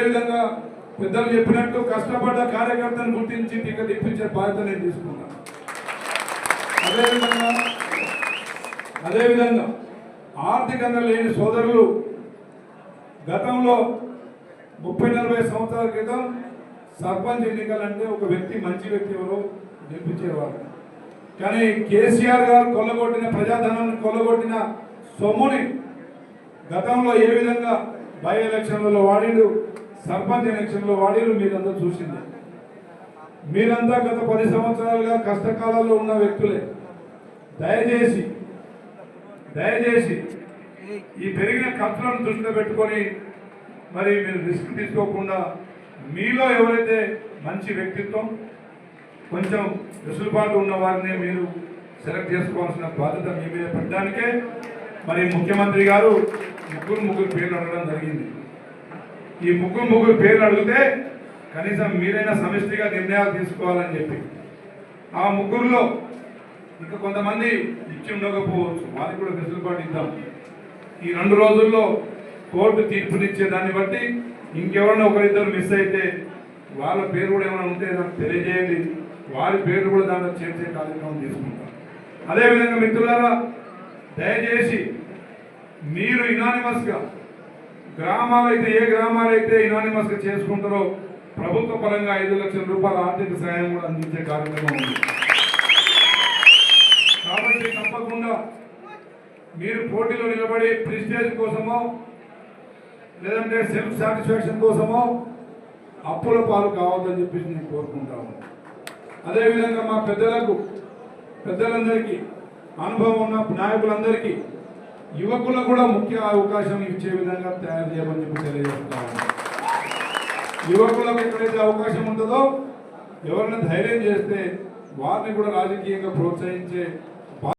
అదేవిధంగా పెద్దలు చెప్పినట్టు కష్టపడ్డ కార్యకర్తను గుర్తించి టికెట్ ఇప్పించే బాధ్యత నేను తీసుకున్నాను అదేవిధంగా అదేవిధంగా ఆర్థికంగా లేని సోదరులు గతంలో ముప్పై నలభై సంవత్సరాల క్రితం సర్పంచ్ ఎన్నికలంటే ఒక వ్యక్తి మంచి వ్యక్తి ఎవరో గెలిపించేవారు. కానీ కేసీఆర్ గారు కొల్లగొట్టిన ప్రజాధనాన్ని కొల్లగొట్టిన సొమ్ముని గతంలో ఏ విధంగా బై ఎలక్షన్లలో వాడిండు సర్పంచ్ ఎలక్షన్లో వాడీలు మీరంతా చూసింది. మీరంతా గత పది సంవత్సరాలుగా కష్టకాలంలో ఉన్న వ్యక్తులే. దయచేసి దయచేసి ఈ పెరిగిన ఖర్చులను దృష్టిలో పెట్టుకొని మరి మీరు రిస్క్ తీసుకోకుండా మీలో ఎవరైతే మంచి వ్యక్తిత్వం కొంచెం వెసులుబాటు ఉన్న వారిని మీరు సెలెక్ట్ చేసుకోవాల్సిన బాధ్యత మీ మీద పెట్టడానికే మరి ముఖ్యమంత్రి గారు ముగ్గురు ముగ్గురు పేర్లు అడగడం జరిగింది. ఈ ముగ్గురు ముగ్గురు పేర్లు అడిగితే కనీసం మీరైనా సమిష్టిగా నిర్ణయాలు తీసుకోవాలని చెప్పి. ఆ ముగ్గురులో ఇంకా కొంతమంది ఇచ్చి ఉండకపోవచ్చు. వారికి కూడా వెసులుబాటు ఇద్దాం. ఈ రెండు రోజుల్లో కోర్టు తీర్పునిచ్చే దాన్ని బట్టి ఇంకెవరైనా ఒకరిద్దరు మిస్ అయితే వాళ్ళ పేరు కూడా ఏమైనా ఉంటే నాకు తెలియజేయండి. వారి పేరు కూడా దాంట్లో చేర్చే కార్యక్రమం తీసుకుంటాం. అదేవిధంగా మిత్రులారా దయచేసి మీరు ఇనానిమస్గా గ్రామాలైతే ఏ గ్రామాలైతే ఇనానిమస్గా చేసుకుంటారో ప్రభుత్వ పరంగా ఐదు లక్షల రూపాయల ఆర్థిక సహాయం కూడా అందించే కార్యక్రమం ఉంది. కాబట్టి తప్పకుండా మీరు పోటీలో నిలబడి ప్రిస్టేజ్ కోసమో లేదంటే సెల్ఫ్ సాటిస్ఫాక్షన్ కోసమో అప్పుల పాలు కావద్దని చెప్పేసి నేను కోరుకుంటాను అదేవిధంగా మా పెద్దలకు పెద్దలందరికీ అనుభవం ఉన్న నాయకులందరికీ యువకులకు కూడా ముఖ్య అవకాశం ఇచ్చే విధంగా తయారు చేయమని చెప్పి తెలియజేస్తున్నాను యువకులకు ఎక్కడైతే అవకాశం ఉంటుందో ఎవరైనా ధైర్యం చేస్తే వారిని కూడా రాజకీయంగా ప్రోత్సహించే